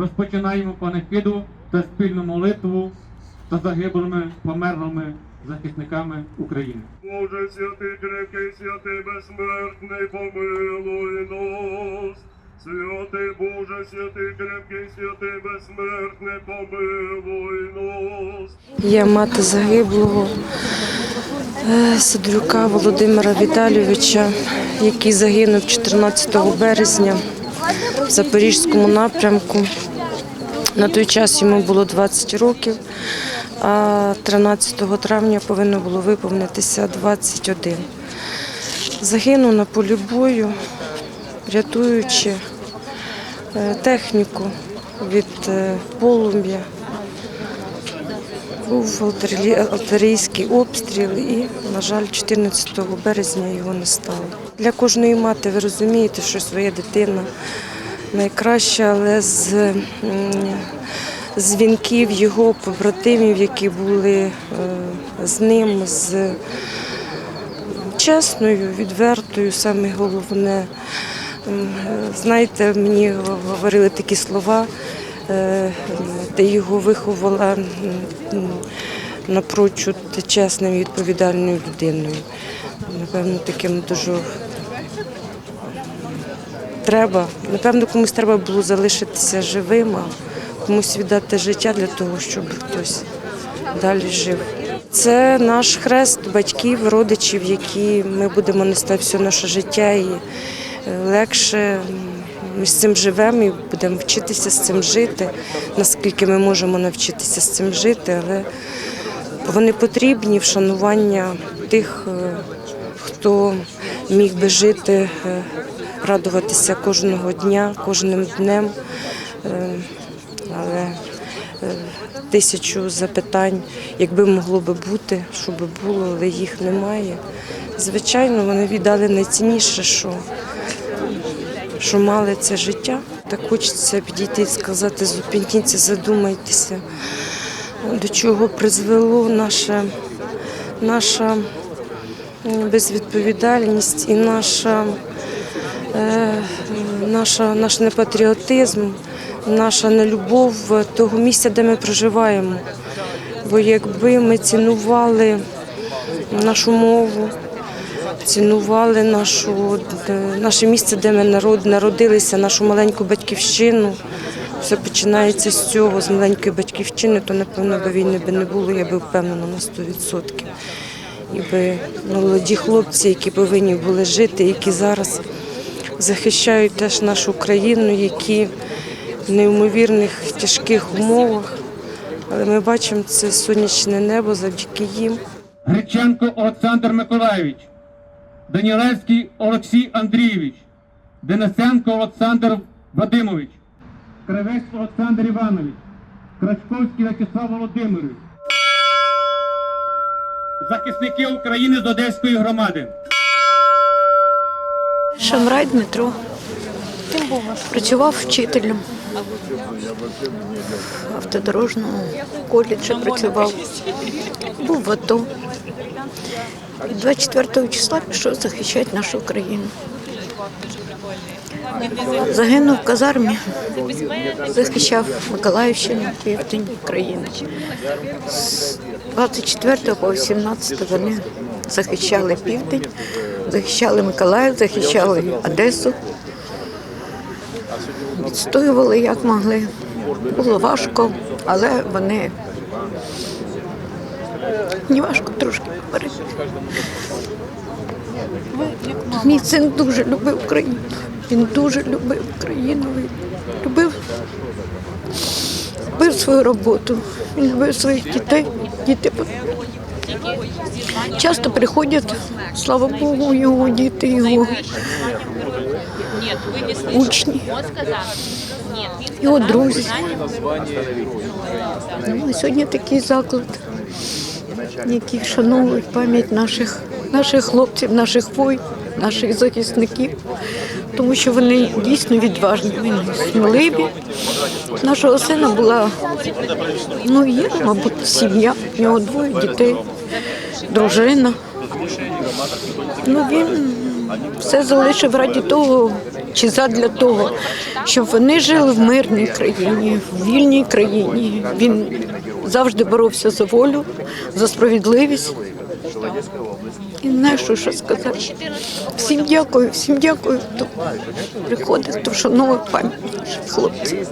Розпочинаємо панихиду та спільну молитву та загиблими померлими захисниками України. Боже святий, крепкий, святий, безсмертний, помилуй нас. Святий Боже, святий, крепкий, святий, безсмертний, помилуй нас. Я мати загиблого е, Сидорюка Володимира Віталійовича, який загинув 14 березня в Запорізькому напрямку. На той час йому було 20 років, а 13 травня повинно було виповнитися 21. Загинув на полі бою, рятуючи е, техніку від е, полум'я. Був артилері- артилерійський обстріл і, на жаль, 14 березня його не стало. Для кожної мати ви розумієте, що своя дитина найкраща, але з дзвінків його побратимів, які були е, з ним, з чесною, відвертою, саме головне. Знаєте, мені говорили такі слова, е, ти його виховала напрочуд чесною і відповідальною людиною. Напевно, таким дуже треба. Напевно, комусь треба було залишитися живим, а комусь віддати життя для того, щоб хтось далі жив. Це наш хрест батьків, родичів, які ми будемо нести все наше життя і е, легше ми з цим живемо і будемо вчитися з цим жити, наскільки ми можемо навчитися з цим жити, але вони потрібні вшанування тих, е, хто міг би жити, е, радуватися кожного дня, кожним днем. Е, Але е, тисячу запитань, якби могло би бути, що би було, але їх немає. Звичайно, вони віддали найцінніше, що, що мали це життя. Так хочеться підійти і сказати, зупиніться, задумайтеся, до чого призвело наше, наша безвідповідальність і наша, наша, наш непатріотизм, наша нелюбов того місця, де ми проживаємо. Бо якби ми цінували нашу мову, цінували нашу, наше місце, де ми народ, народилися, нашу маленьку батьківщину. Все починається з цього, з маленької батьківщини, то напевно би війни би не було, я би впевнена на 100%. І би молоді хлопці, які повинні були жити, які зараз захищають теж нашу країну, які в неймовірних тяжких умовах. Але ми бачимо це сонячне небо завдяки їм. Греченко Олександр Миколайович, Данілевський Олексій Андрійович, Денисенко Олександр Вадимович, Кривець Олександр Іванович, Крачковський В'ячеслав Володимирович, захисники України з Одеської громади. Шамрай Дмитро. Працював вчителем. В автодорожному коледжі працював. Був в АТО. 24 числа пішов захищати нашу країну. Загинув в казармі, захищав Миколаївщину, південь країни. З 24 по 18 вони захищали південь, захищали Миколаїв, захищали Одесу. Відстоювали як могли. Було важко, але вони не важко трошки говорити. Мій син дуже любив Україну. Він дуже любив Україну. Любив, любив свою роботу. Він любив своїх дітей. Діти часто приходять, слава Богу, його діти, його учні, його друзі. Ну, а сьогодні такий заклад, який вшановують пам'ять наших, наших хлопців, наших воїн, наших захисників, тому що вони дійсно відважні, вони сміливі. Нашого сина була, ну є, мабуть, сім'я, в нього двоє дітей, дружина. Ну він все залишив раді того, чи задля того, щоб вони жили в мирній країні, в вільній країні. Він завжди боровся за волю, за справедливість. І не що ще сказати. Всім дякую, всім дякую, хто приходить, хто вшановує пам'ять наших хлопців.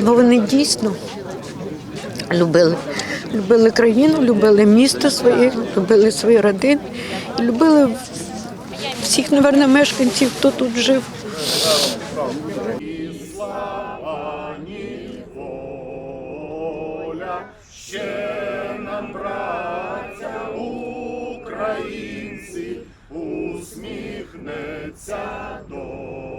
Бо вони дійсно любили. Любили країну, любили місто своє, любили свої родини, любили всіх, мабуть, мешканців, хто тут жив. Українці усміхнеться до